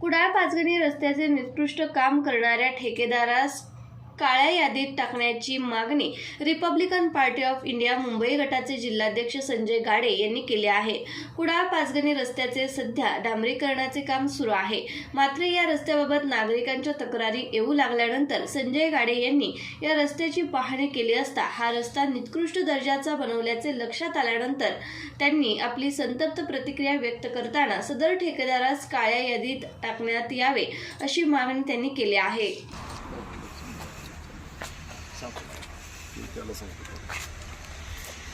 कुडाळ पाचगणी रस्त्याचे निकृष्ट काम करणाऱ्या ठेकेदारास काळ्या यादीत टाकण्याची मागणी Republican Party of India Mumbai गटाचे जिल्हाध्यक्ष संजय गाडे यांनी केली आहे. कुडाळ पाचगणी रस्त्याचे सध्या डांबरीकरणाचे काम सुरू आहे. मात्र या रस्त्याबाबत नागरिकांच्या तक्रारी येऊ लागल्यानंतर संजय गाडे यांनी या रस्त्याची पाहणी केली असता हा रस्ता निकृष्ट दर्जाचा बनवल्याचे लक्षात आल्यानंतर त्यांनी आपली संतप्त प्रतिक्रिया व्यक्त करताना सदर ठेकेदारास काळ्या यादीत टाकण्यात यावे अशी मागणी त्यांनी केली आहे.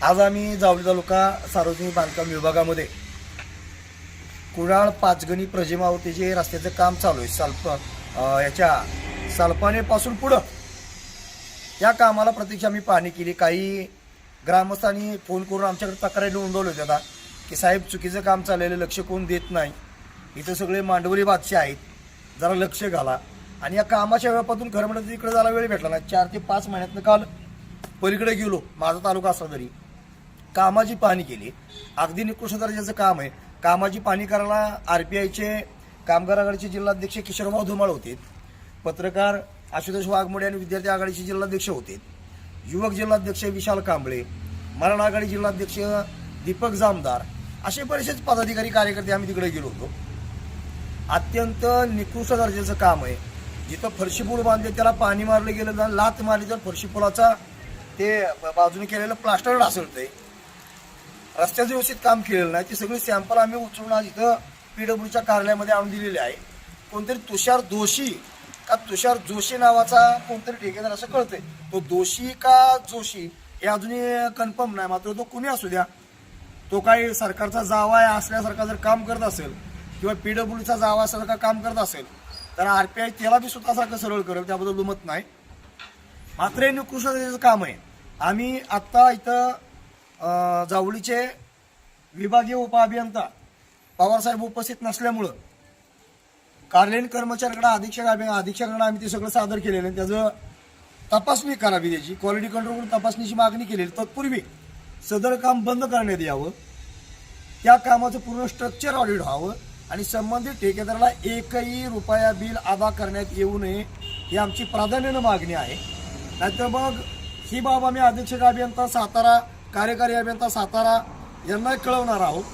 आज आम्ही जावली तालुका सार्वजनिक बांधकाम विभागामध्ये कुडाळ पाचगणी प्रजिमावतीचे रस्त्याचं काम चालू आहे. साल्प याच्या सालपानेपासून पुढं या कामाला प्रत्यक्ष आम्ही पाहणी केली. काही ग्रामस्थांनी फोन करून आमच्याकडे तक्रारी नोंदवली होती आता की साहेब चुकीचं काम चाललेलं लक्ष कोण देत नाही. इथं सगळे मांडवली बादशे आहेत. जरा लक्ष घाला. आणि या कामाच्या वेळापासून खरं म्हणत इकडे जायला वेळ भेटला नाही. चार ते पाच महिन्यातनं काल पलीकडे गेलो माझा तालुका असला तरी. कामाची पाहणी केली. अगदी निकृष्ट दर्जाचं काम आहे. कामाची पाहणी करायला आर पी आयचे कामगार आघाडीचे जिल्हाध्यक्ष किशोरभाऊ धुमाळ होते. पत्रकार आशुतोष वाघमोडे आणि विद्यार्थी आघाडीचे जिल्हाध्यक्ष होते. युवक जिल्हाध्यक्ष विशाल कांबळे मराठा आघाडी जिल्हाध्यक्ष दीपक जामदार असे बरेचसेच पदाधिकारी कार्यकर्ते आम्ही तिकडे गेलो होतो. अत्यंत निकृष्ट दर्जाचं काम आहे. जिथं फरशी पूल बांधले त्याला पाणी मारलं गेलं लात मारली तर फरशी पुलाचा ते बाजूने केलेलं प्लास्टर ढासळतंय. रस्त्याचं व्यवस्थित काम केलेलं नाही. ती सगळी सॅम्पल आम्ही उचलून आज इथं पीडब्ल्यूच्या कार्यालयामध्ये आणून दिलेली आहे. कोणतरी तुषार दोषी का तुषार जोशी नावाचा कोणतरी ठेकेदार असं कळतंय. तो दोषी का जोशी हे अजूनही कन्फर्म नाही. मात्र तो कुणी असू द्या. तो काही सरकारचा जावा असल्यासारखा जर काम करत असेल किंवा पीडब्ल्यूचा जावा असल्यासारखा काम करत असेल तर आर पी आय त्याला बी स्वतःसारखं सरळ करेल. त्याबद्दल दुमत नाही. मात्र हे निकृष्टतेचं काम आहे. आम्ही आत्ता इथं जावळीचे विभागीय उपअभियंता पवारसाहेब उपस्थित नसल्यामुळं कार्यालयीन कर्मचाऱ्याकडे अधीक्षक अभि- अधीक्षकांना आम्ही ते सगळं सादर केलेलं आहे. त्याचं तपासणी करावी त्याची. क्वालिटी कंट्रोल तपासणीची मागणी केलेली. तत्पूर्वी सदर काम बंद करण्यात यावं. त्या कामाचं पूर्ण स्ट्रक्चर ऑडिट व्हावं आणि संबंधित ठेकेदाराला एकही रुपया बिल अदा करण्यात येऊ नये ही आमची प्राधान्यानं मागणी आहे. नाहीतर मग ही बाब आम्ही अधीक्षक अभियंता सातारा कार्यकारी अभियंता सातारा यांना कळवणार आहोत.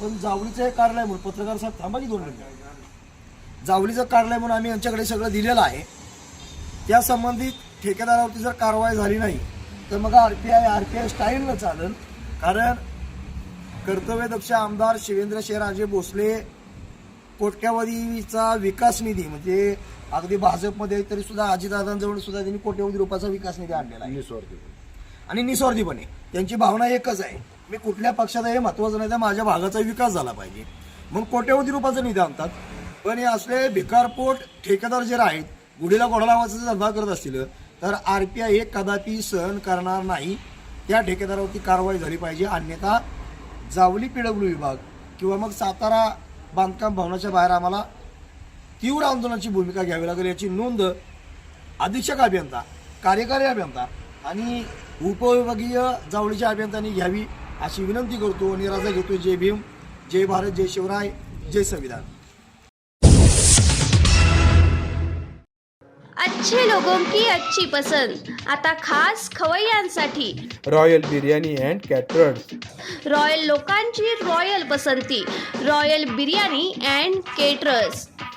पण जावळीचं हे कार्यालय म्हणून पत्रकार साहेब थांबा की दोन मिनिट? जावळीचं कार्यालय म्हणून आम्ही यांच्याकडे सगळं दिलेलं आहे. त्या संबंधित ठेकेदारावरती जर कारवाई झाली नाही तर मग R P I R P I स्टाईलनं चालेल. कारण कर्तव्यदक्ष आमदार शिवेंद्र शेराजे भोसले कोटक्यावधीचा विकास निधी म्हणजे अगदी भाजपमध्ये तरी सुद्धा अजितदादांजवळ सुद्धा त्यांनी कोट्यवधी रुपयाचा विकास निधी आणलेला आहे. आणि निस्वार्थीपणे त्यांची भावना एकच आहे मी कुठल्या पक्षात हे महत्वाचं नाही तर माझ्या भागाचा विकास झाला पाहिजे. मग कोट्यवधी रुपयाचा निधी आणतात पण हे असले भिकारपोट ठेकेदार जे आहेत गुढीला जर धंदा करत असतील तर आर पी आय हे कदापि सहन करणार नाही. त्या ठेकेदारावरती कारवाई झाली पाहिजे अन्यथा जावली पीडब्ल्यू विभाग किंवा मग सातारा बांधकाम भवनाच्या बाहेर आम्हाला तीव्र आंदोलनाची भूमिका घ्यावी लागेल याची नोंद अधीक्षक अभियंता कार्यकारी अभियंता आणि उपविभागीय जावळीच्या अभियंत्यांनी घ्यावी अशी विनंती करतो आणि राजा घेतो जय भीम जय भारत जय शिवराय जय संविधान. अच्छे लोगों की अच्छी पसंद। आता खास खवय्यांसाठी royal biryani and caterers royal लोकांची रॉयल पसंती। Royal biryani and caterers